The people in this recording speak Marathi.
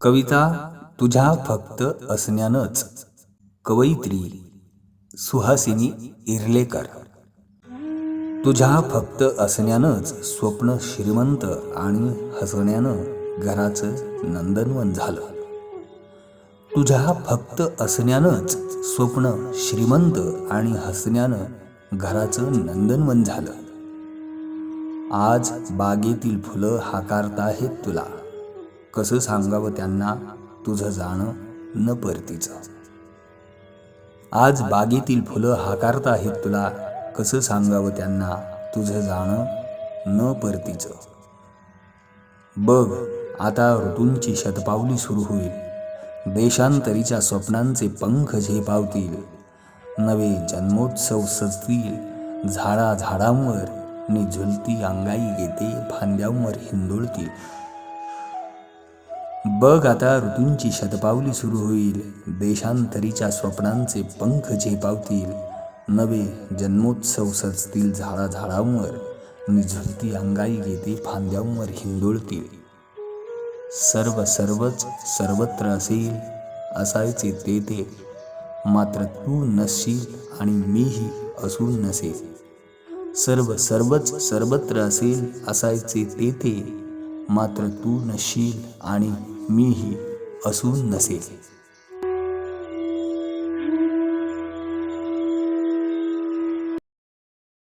कविता तुझ्या फक्त असण्यानंच. कवयित्री सुहासिनी इर्लेकर. तुझ्या फक्त असण्यानंच स्वप्न श्रीमंत आणि हसण्यानं घराचं नंदनवन झालं. तुझ्या फक्त असण्यानंच स्वप्न श्रीमंत आणि हसण्यानं घराचं नंदनवन झालं. आज बागेतील फुलं हाकारताहेत तुला. कसं सांगावं त्यांना? तुझं जाणं न परतीचं. आज बागेतील फुलं हाकारताहेत तुला. कसं सांगावं त्यांना? तुझं जाणं न परतीचं. बघ आता ऋतूंची शतपावली सुरू होईल. देशांतरीच्या स्वप्नांचे पंख झेपावतील. नवे जन्मोत्सव सजतील. झाडा झाडांवर नि झुलती अंगाई घेते फांद्यांवर हिंदोळतील. बघ आता ऋतूंची शतपावली सुरू होईल. देशांतरीच्या स्वप्नांचे पंख झेपावतील. नवे जन्मोत्सव सजतील झाडा झाडांवर झुलती अंगाई घेते फांद्यांवर हिंदोळतील. सर्व सर्वच सर्वत्र असेल असायचे ते ते. मात्र तू नसशील आणि मीही असून नसेल. सर्व सर्वच सर्वत्र असेल असायचे ते ते. मात्र तू नसशील आणि मीही असून नसेल.